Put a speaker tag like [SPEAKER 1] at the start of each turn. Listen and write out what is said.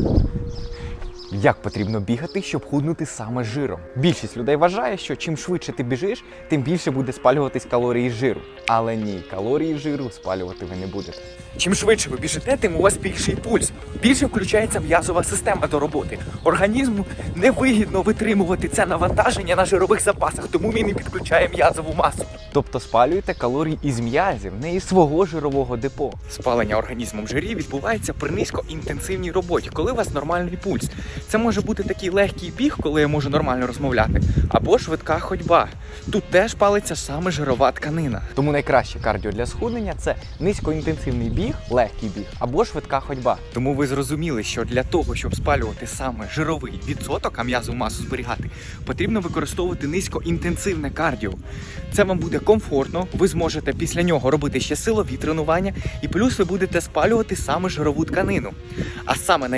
[SPEAKER 1] Thank you. Як потрібно бігати, щоб худнути саме жиром? Більшість людей вважає, що чим швидше ти біжиш, тим більше буде спалюватись калорії жиру. Але ні, калорії жиру спалювати ви не будете.
[SPEAKER 2] Чим швидше ви біжите, тим у вас більший пульс. Більше включається м'язова система до роботи. Організму невигідно витримувати це навантаження на жирових запасах, тому він і підключає м'язову масу.
[SPEAKER 1] Тобто спалюєте калорії із м'язів, не із свого жирового депо.
[SPEAKER 2] Спалення організмом жирів відбувається при низькоінтенсивній роботі, коли у вас нормальний пульс. Це може бути такий легкий біг, коли я можу нормально розмовляти, або швидка ходьба. Тут теж палиться саме жирова тканина.
[SPEAKER 1] Тому найкраще кардіо для схуднення це низькоінтенсивний біг, легкий біг або швидка ходьба.
[SPEAKER 2] Тому ви зрозуміли, що для того, щоб спалювати саме жировий відсоток, а м'язову масу зберігати, потрібно використовувати низькоінтенсивне кардіо. Це вам буде комфортно, ви зможете після нього робити ще силові тренування, і плюс ви будете спалювати саме жирову тканину. А саме